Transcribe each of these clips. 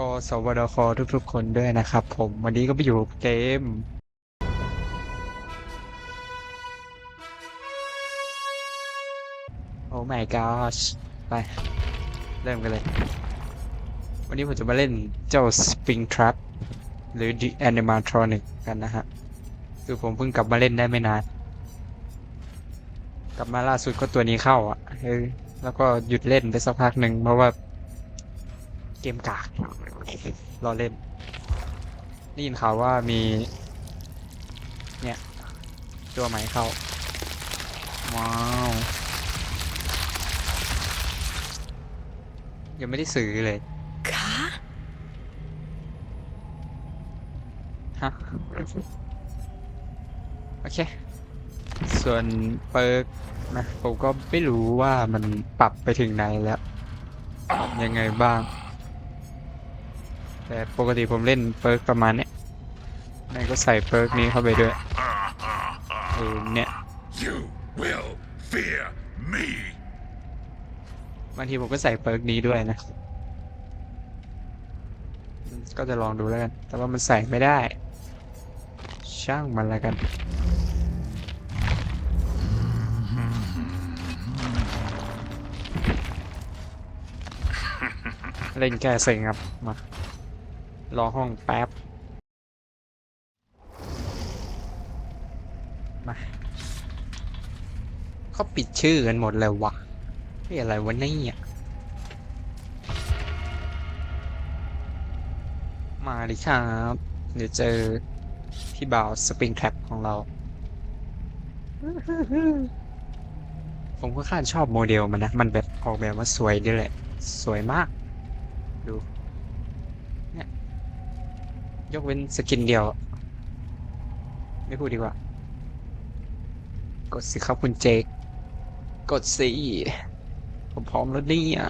ก็สวัสดีคอทุกๆ คนด้วยนะครับผมวันนี้ก็ไปอยู่เกม โอ้ my gosh ไป เริ่มกันเลย วันนี้ผมจะมาเล่นเจ้า Spring Trap หรือ The Animatronic กันนะฮะ คือผมเพิ่งกลับมาเล่นได้ไม่นาน กลับมาล่าสุดก็ตัวนี้เข้าอะแล้วก็หยุดเล่นไปสักพักหนึ่งเพราะว่า เกมกากรอเล่นได้ยินข่าวว่ามี เนี่ย ตัวใหม่เข้า ว้าวยังไม่ได้ซื้อเลยคะฮะ โอเค ส่วนเปิร์กนะผมก็ไม่รู้ว่ามันปรับไปถึงไหนแล้วปรับยังไงบ้าง แต่ปกติผมเล่นเปิร์กประมาณเนี้ยนายก็ใส่เปิร์กนี้เข้าไปด้วยเออเนี่ย You will fear me. บางทีผมก็ใส่เปิร์กนี้ด้วยนะ ก็จะลองดูแล้วกัน แต่ว่ามันใส่ไม่ได้ ช่างมันแล้วกันเล่นแก้เซ็งครับมา รอห้องแป๊บ มาเขาปิดชื่อกันหมดเลยวะนี่อะไรวะเนี่ยมาดิครับ เดี๋ยวเจอพี่บ่าวสปริงแทร็กของเรา ผมก็ค่อนข้างชอบโมเดลมันนะ มันแบบออกแบบว่าสวยด้วยแหละ สวยมาก ดู ยกเว้นสกินเดียว ไม่พูดดีกว่า กดสิครับคุณเจคกดสิผมพร้อมแล้วเนี่ย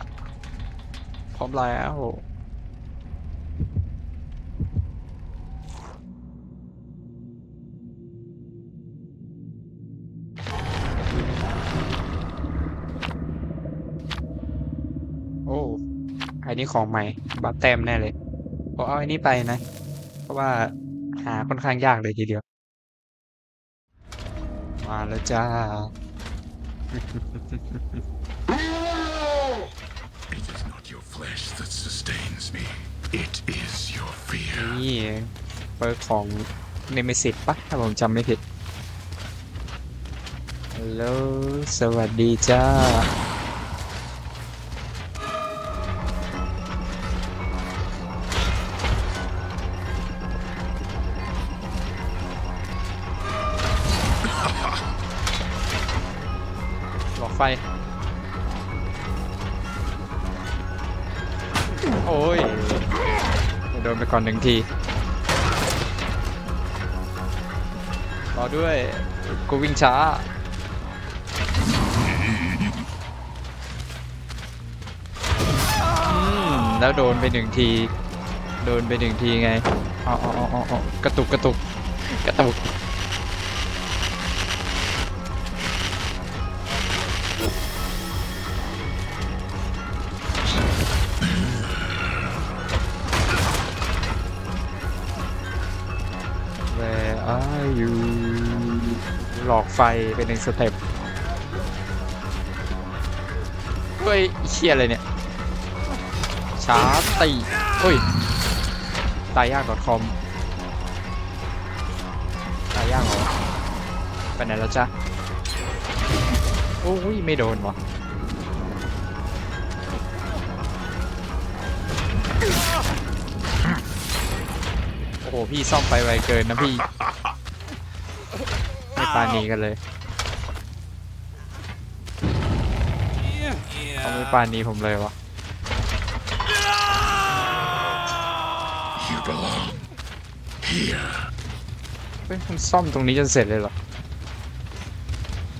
พร้อมแล้วโอ้อันนี้ของใหม่ บัฟแต้มแน่เลยผมเอาอันนี้ไปนะ ว่าหาค่อนข้างยากเลยทีเดียว มาแล้วจ้า It is not your flesh that sustains me. It is your fear. นี่เปิร์กของเนมิสิตปะถ้าผมจำไม่ผิดฮัลโหลสวัสดีจ้า ก่อนหนึ่งที รอด้วย กูวิ่งช้าอืมแล้วโดนไปหนึ่งที โดนไปหนึ่งทีไงอ๋ออ๋ออ๋ออ๋อกระตุกกระตุกกระตุก ไฟเป็นหนึ่งสเต็ปเฮ้ยไอ้เชี่ยอะไรเนี่ยชาร์ตีเฮ้ยตายยาก .com ตายยากเหรอไปไหนแล้วจ๊ะโอ้ยไม่โดนวะโอ้โหพี่ซ่อมไปไวเกินนะพี่ ปานีกันเลยเขาไม่ปานีผมเลยวะ You belong here. เฮ้ยมันซ่อมตรงนี้จนเสร็จเลยเหรอ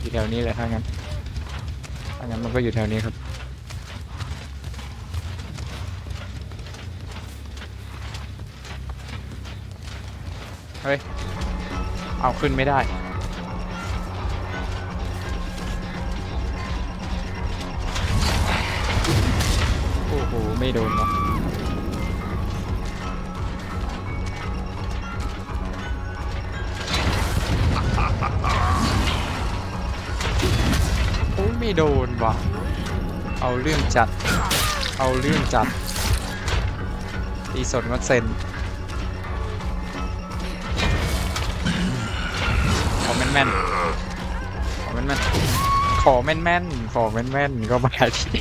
อยู่แถวนี้เลยถ้างั้นถ้างั้นมันก็อยู่แถวนี้ครับ เฮ้ย เอาขึ้นไม่ได้ ไม่โดนวะโอ้ไม่โดนวะเอาเรื่องจัด เอาเรื่องจัดตีสดก็เซนขอแม่นแม่นขอแม่นแม่นขอแม่นแม่นขอแม่นแม่นก็มาที่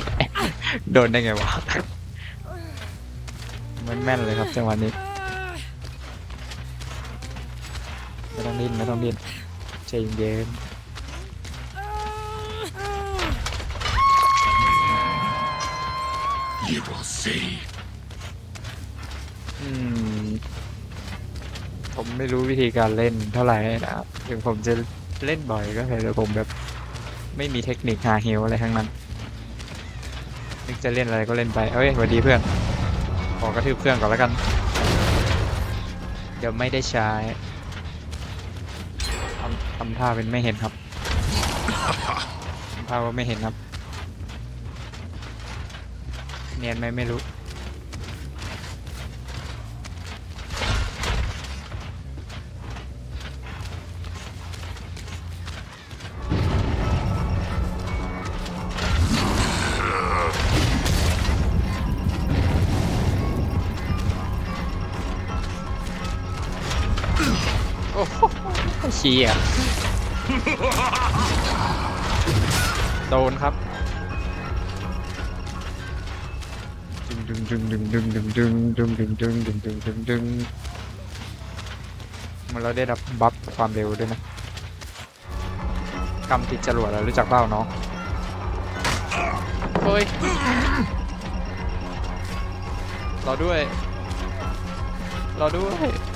โดนได้ไงวะ แม่นแม่นๆเลยครับจังหวะนี้ไม่ต้องดิ้นไม่ต้องดิ้นใจเย็น You will see. อืมผมไม่รู้วิธีการเล่นเท่าไหร่นะครับถึงผมจะเล่นบ่อยก็เถอะแต่ผมแบบ ไม่มีเทคนิคหาเฮลอะไรทั้งนั้นนึกจะเล่นอะไรก็เล่นไปเอ้ยสวัสดีเพื่อนข อกระทืบเครื่องก่อนแล้วกัน เดี๋ยวไม่ได้ใช้ทำทำท่าเป็นไม่เห็นครับทำท่าว่าไม่เห็นครับ เนียนไหมไม่รู้ เชียโดนครับดึงดึงดึงดึงดึงดึงดึงดึงดึงดึงดึงดึงดึงมันเราได้รับบัฟความเร็วด้วยนะกำติดจรวดเรารู้จักเปล่าน้องเฮ้ยรอด้วยรอด้วย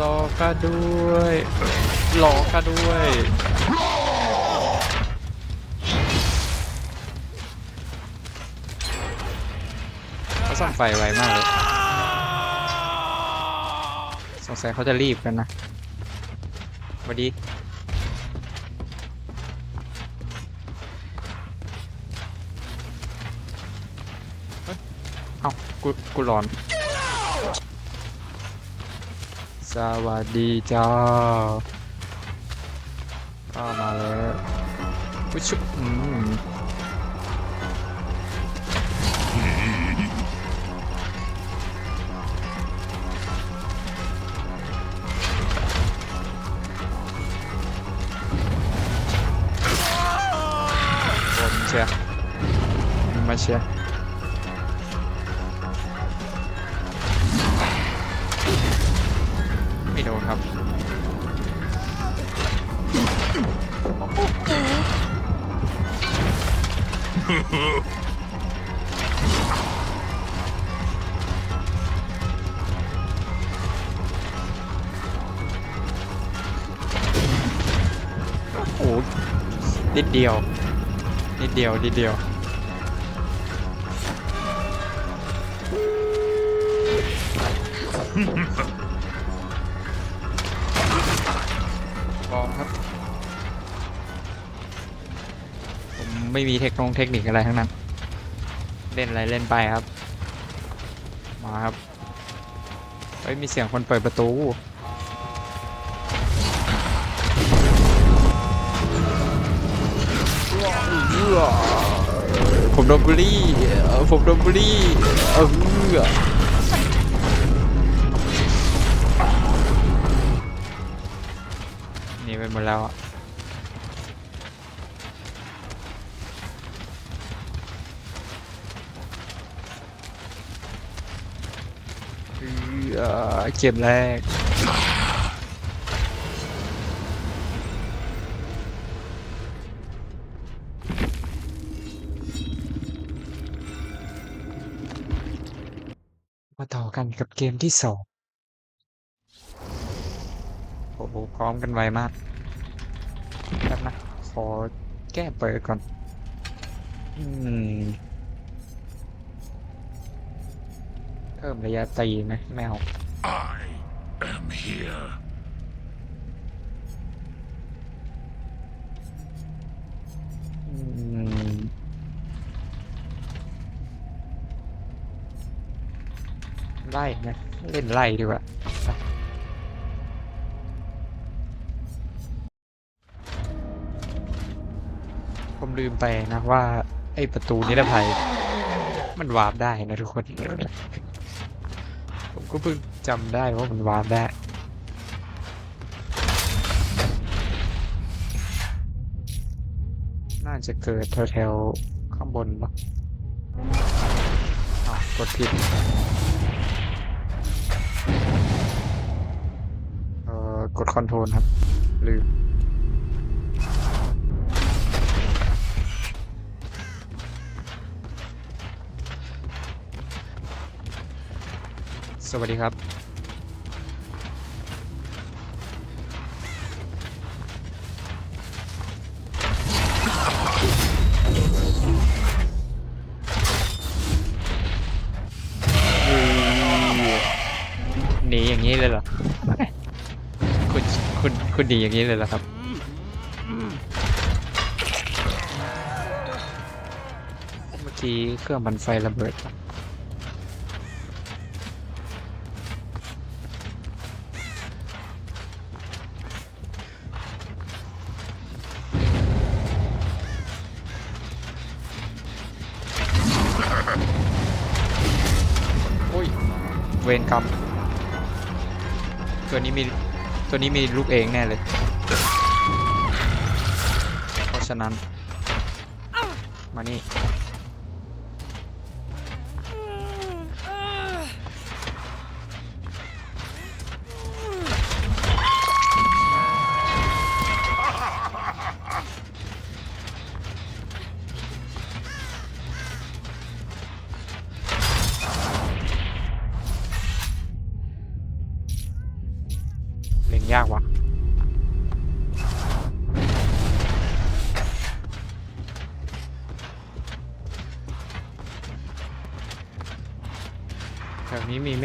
รอก็ด้วยรอก็ด้วยเขาส่องไฟไวมากเลยสงสัยเขาจะรีบกันนะสวัสดีเฮ้ยเอ้ากูกูร้อน สวัสดีจ้าก็มาแล้วปุชุบอืม นิดเดียว นิดเดียว นิดเดียว บอมครับ ผมไม่มีเทคโนงเทคนิคอะไรทั้งนั้น เล่นอะไรเล่นไปครับ มาครับ เฮ้ย มีเสียงคนเปิดประตู โดนบูลลี่ผมโดนบูลลี่เออนี่ไปหมดแล้วอะเออเกมแรก กันกับเกมที่สองโอ้โหพร้อมกันไวมากครับนะ ขอแก้เปิดก่อน อืม เพิ่มระยะตีไหมไม่เอา I am here. ไล่ไหมเล่นไล่ดีกว่าผมลืมไปนะว่า ไอประตูนิรภัย มันวาร์ปได้นะทุกคน ผมก็เพิ่งจำได้ว่ามันวาร์ปได้น่าจะเกิดแถวๆข้างบนปะอะกดผิด เอ่อกดคอนโทรลครับ ลืม สวัสดีครับ นีอย่างนี้เลยเหรอ คุณคุณคุณหนีอย่างนี้เลยเหรอครับ เมื่อกี้เครื่องบันไฟระเบิดปโอ้ยเวรกรรม ตัวนี้มีตัวนี้มีลูกเองแน่เลย เพราะฉะนั้น มานี่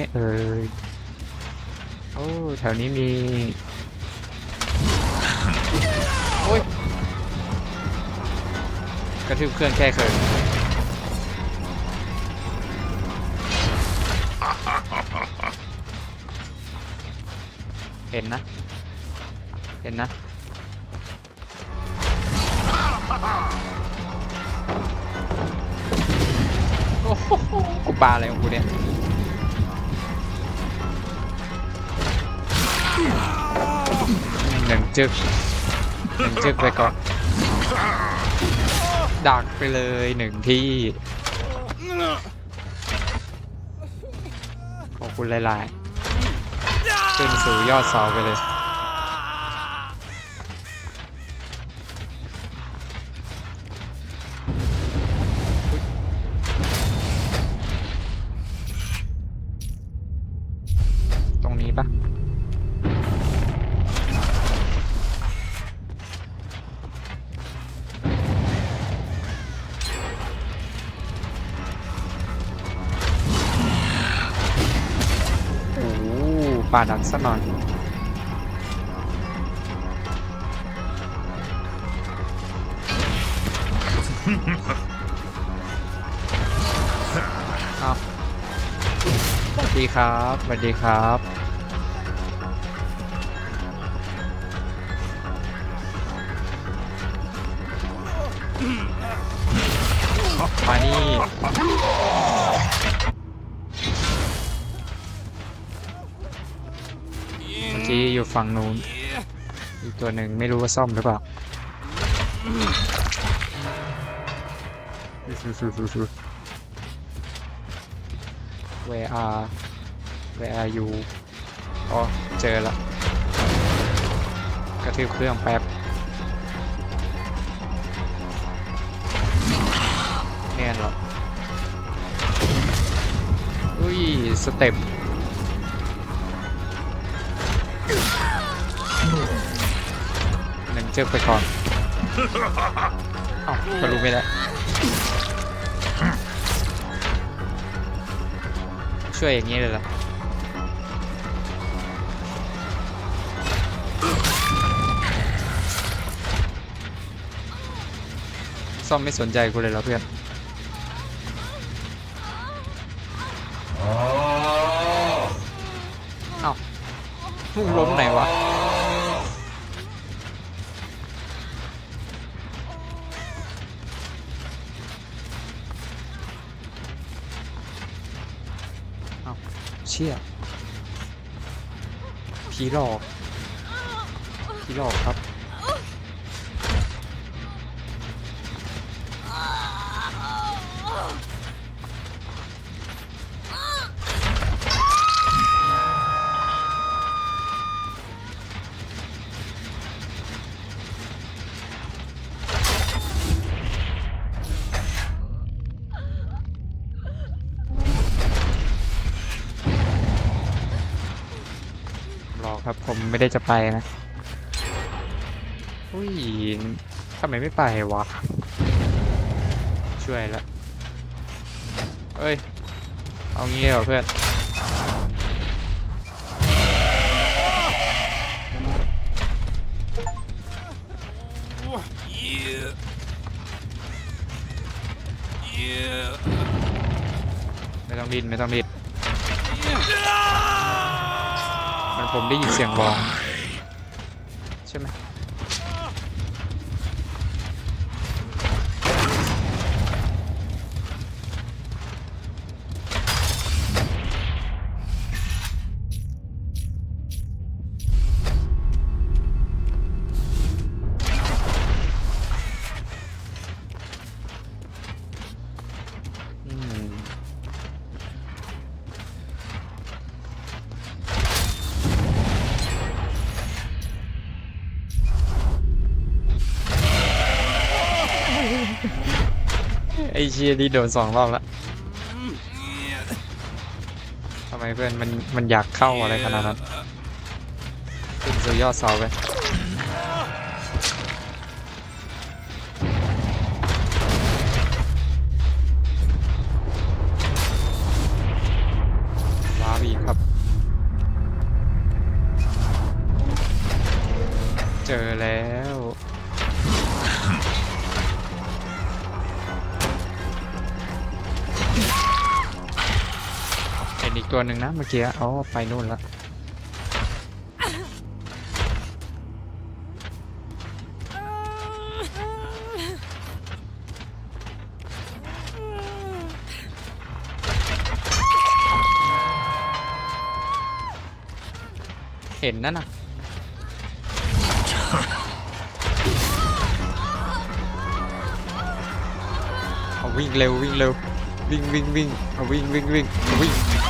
วนี้มีไหมเอ่ยโอ้แถวนี้มีโอ้ยกระทืบเครื่องแค่เขินเห็นนะ เห็นนะ โอ้โหกูปาอะไรของกูเนี่ย หนึ่งจึกหนึ่งจึกไปก่อนดักไปเลยหนึ่งที่ ขอบคุณหลายๆขึ้นสู่ยอดเสาไปเลย ป่าดันซะหน่อยเอาสวัสดีครับสวัสดีครับมานี่ กี้อยู่ฝั่งนู้น อีกตัวหนึ่งไม่รู้ว่าซ่อมหรือเปล่า Where are Where are you อ๋อเจอละกระทืบเครื่องแป๊บ แน่นหรออุ้ย สเต็ป เจือกไปก่อนเอ้าก็รู้ไม่ได้ช่วยอย่างนี้เลยเหรอซ่อมไม่สนใจกูเลยเหรอเพื่อนเอ้ามึงล้มไหนวะ ชี่ยผีหลอกผีหลอกครับ ไม่ได้จะไปนะอุ้ยทำไมไม่ไปวะ ช่วยละเอ้ย เอางี้เหรอเพื่อน ไม่ต้องดิ้นไม่ต้องดิ้นมัน ผมได้ยินเสียงร้องใช่ไหม อเชียนี่โดนสองรอบแล้วทำไมเพื่อนมันมันอยากเข้าอะไรขนาดนั้นขึ้นสุดยอดเสาไป ตัวหนึ่งนะเมื่อกี้อ๋อไปนู่นละเห็นนั่นน่ะเอาวิ่งเร็ววิ่งเร็ววิ่งวิ่งวิ่งเอาวิ่งวิ่งวิ่งเอาวิ่ง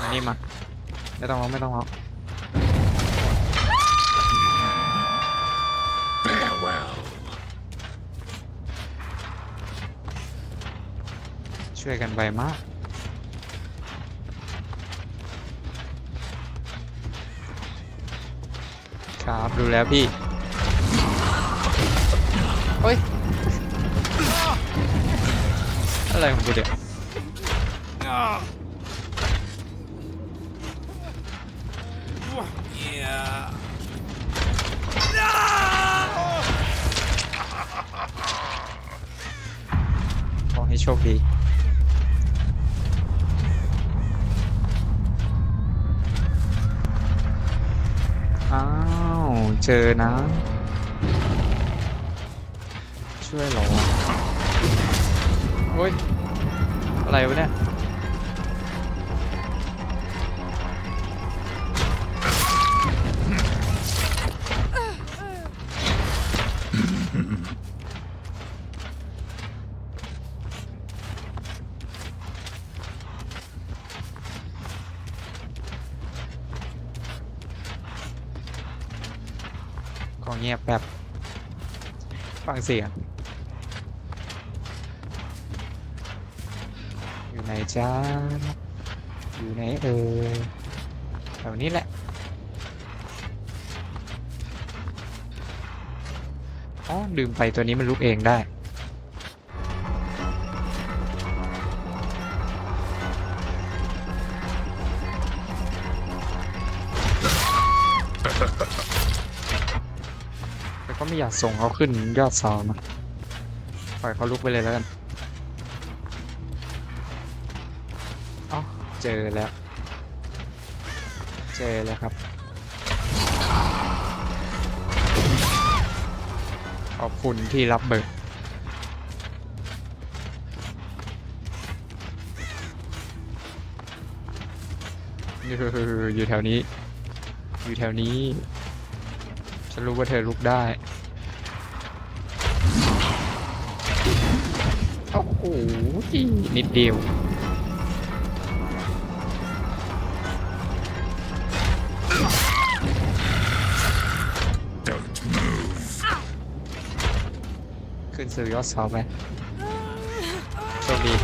มานี่มา ไม่ต้องร้องไม่ต้องร้อง Farewell. ช่วยกันไปมาก ครับดูแล้วพี่เฮ้ย อะไรของกูเดี๋ยวข ให้โชคดีอ้าว เจอนะ ช่วยหรอโอ้ย อะไรวะเนี่ย งียบแบบฟังเสียง อยู่ไหนจ้า อยู่ไหนเออแถวนี้แหละ อ๋อลืมไปตัวนี้มันลุกเองได้ ส่งเขาขึ้นยอดเสานะปล่อยเขาลุกไปเลยแล้วกันเอ้าเจอแล้ว เจอแล้วครับ ขอบคุณที่รับเบิกอยู่แถวนี้ อยู่แถวนี้ฉันรู้ว่าเธอลุกได้ โอ้โหนิดเดียวขึ้นสู่ยอดเสาไปโชคดี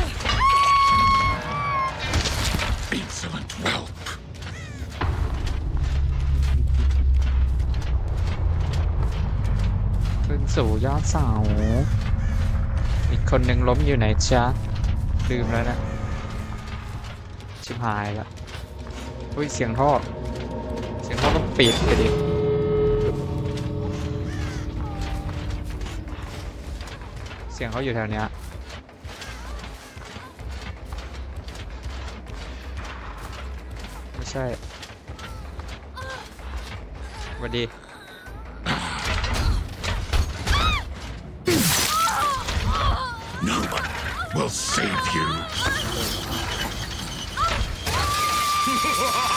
ขึ้นสู่ยอดเสา คนหนึ่งล้มอยู่ไหนจ๊ะลืมแล้วนะ ชิบหายแล้วอุ้ย เสียงท่อ เสียงท่อต้องปิดไปดิเสียงเขาอยู่แถวเนี้ยไม่ใช่สวัสดี save you.